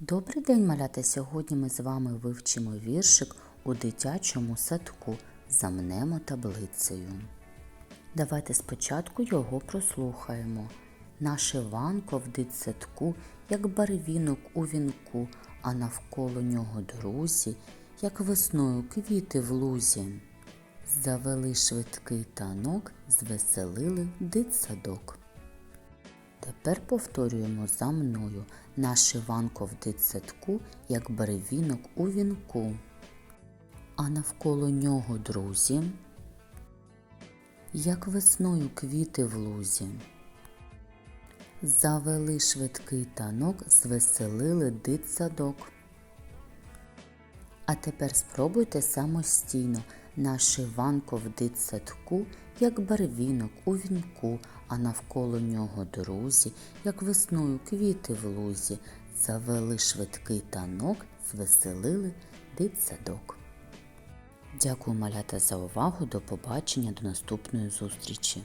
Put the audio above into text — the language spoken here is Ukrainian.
Добрий день, малята! Сьогодні ми з вами вивчимо віршик у дитячому садку. Замнемо таблицею. Давайте спочатку його прослухаємо. Наш Іванко в дитсадку, як барвінок у вінку, а навколо нього друзі, як весною квіти в лузі. Завели швидкий танок, звеселили дитсадок. Тепер повторюємо за мною наш Іванко в дитсадку, як барвінок у вінку. А навколо нього друзі, як весною квіти в лузі. Завели швидкий танок, звеселили дитсадок. А тепер спробуйте самостійно наш Іванко в дитсадку, як барвінок у вінку, а навколо нього друзі, як весною квіти в лузі, завели швидкий танок, звеселили дитсадок. Дякую, малята, за увагу. До побачення, до наступної зустрічі.